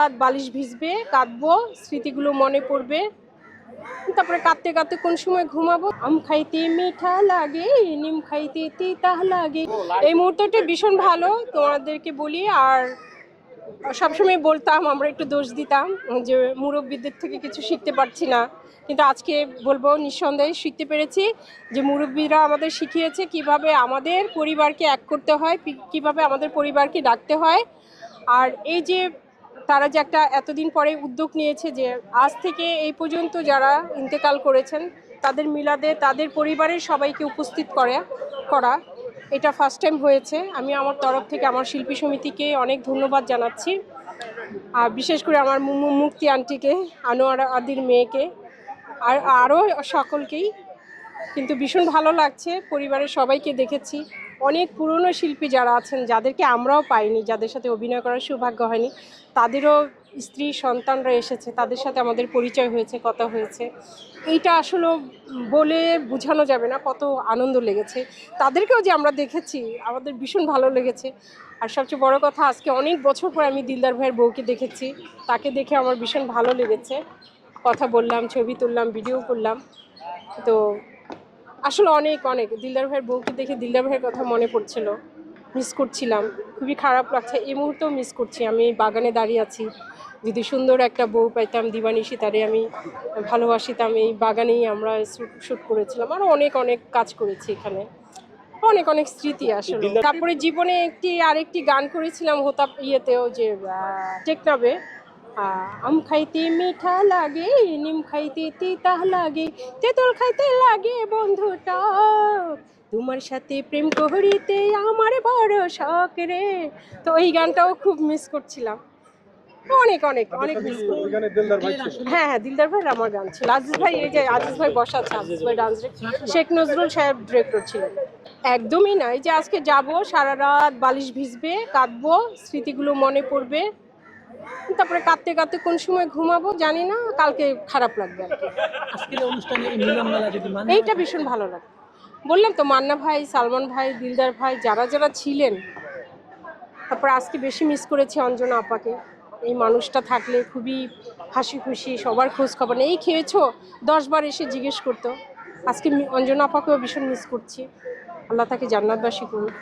রাত বালিশ ভিজবে, কাঁদবো, স্মৃতিগুলো মনে পড়বে। তারপরে কাঁদতে কাঁদতে কোন সময় ঘুমাবো? আম খাইতে মিঠা লাগে, নিম খাইতে তিতা লাগে। এই মুহূর্তটা ভীষণ ভালো তোমাদেরকে বলি, আর সবসময় বলতাম, আমরা একটু দোষ দিতাম যে মুরব্বীদের থেকে কিছু শিখতে পারছি না। কিন্তু আজকে বলব, নিঃসন্দেহে শিখতে পেরেছি যে মুরব্বীরা আমাদের শিখিয়েছে কীভাবে আমাদের পরিবারকে এক করতে হয় কীভাবে আমাদের পরিবারকে ডাকতে হয়। আর এই যে তারা যে একটা এতদিন পরে উদ্যোগ নিয়েছে যে আজ থেকে এই পর্যন্ত যারা ইন্তেকাল করেছেন, তাদের মিলাদে তাদের পরিবারের সবাইকে উপস্থিত করে, করা, এটা ফার্স্ট টাইম হয়েছে। আমি আমার তরফ থেকে আমার শিল্পী সমিতিকে অনেক ধন্যবাদ জানাচ্ছি। আর বিশেষ করে আমার মুমু মুক্তি আন্টিকে, আনোয়ার আদির মেয়েকে, আর আরও সকলকেই। কিন্তু ভীষণ ভালো লাগছে, পরিবারের সবাইকে দেখেছি। অনেক পুরনো শিল্পী যারা আছেন, যাদেরকে আমরাও পাইনি, যাদের সাথে অভিনয় করার সৌভাগ্য হয়নি, তাদেরও স্ত্রী সন্তানরা এসেছে, তাদের সাথে আমাদের পরিচয় হয়েছে, কথা হয়েছে। এইটা আসলে বলে বোঝানো যাবে না, কত আনন্দ লেগেছে। তাদেরকেও যে আমরা দেখেছি, আমাদের ভীষণ ভালো লেগেছে। আর সবচেয়ে বড় কথা, আজকে অনেক বছর পর আমি দিলদার ভাইয়ের বউকে দেখেছি, তাকে দেখে আমার ভীষণ ভালো লেগেছে। কথা বললাম, ছবি তুললাম, ভিডিও করলাম। তো আসলে অনেক অনেক। দিলদার ভাইয়ের বউকে দেখে দিলদার ভাইয়ের কথা মনে পড়ছিল। মিস করছিলাম। খুবই খারাপ লাগছে। এই মুহূর্তেও মিস করছি। আমি বাগানে দাঁড়িয়ে আছি। যদি সুন্দর একটা বউ পাইতাম দিবানিশি তারে আমি ভালোবাসিতাম। এই বাগানেই আমরা শ্যুট করেছিলাম। আরও অনেক অনেক কাজ করেছি এখানে। অনেক অনেক স্মৃতি আসলে। তারপরে জীবনে একটি আরেকটি গান করেছিলাম হতা ইয়েতেও যে টেকনাবে আম খাইতে মিঠা লাগে নিম খাইতে তিতা লাগে তেঁতুল খাইতে লাগে বন্ধুটা। তোমার সাথে প্রেম করিতে আমার বড় শখ রে। তো এই গানটাও খুব মিস করছিলাম। অনেক অনেক অনেক ভাই ছিল। হ্যাঁ হ্যাঁ দিলদার ভাই আমার গান ছিল। আজিজ ভাই এই যে আজিজ ভাই বসা আছে আজিজ ভাই ডান্স শেখ নজরুল সাহেব ডিরেক্টর ছিলেন। একদমই না এই যে আজকে যাব সারা রাত বালিশ ভিজবে কাঁদবো স্মৃতিগুলো মনে পড়বে। তারপরে কাঁদতে কাঁদতে কোন সময় ঘুমাবো জানি না কালকে খারাপ লাগবে মানে এইটা ভীষণ ভালো লাগে। বললাম তো মান্না ভাই সালমান ভাই দিলদার ভাই যারা যারা ছিলেন তারপর আজকে বেশি মিস করেছি অঞ্জনা আপাকে। এই মানুষটা থাকলে খুবই হাসি খুশি সবার খোঁজ খবর নেই। এই খেয়েছো দশবার এসে জিজ্ঞেস করতো আজকে অঞ্জনা আপাকেও ভীষণ মিস করছি। আল্লাহ তাকে জান্নাতবাসী করুন।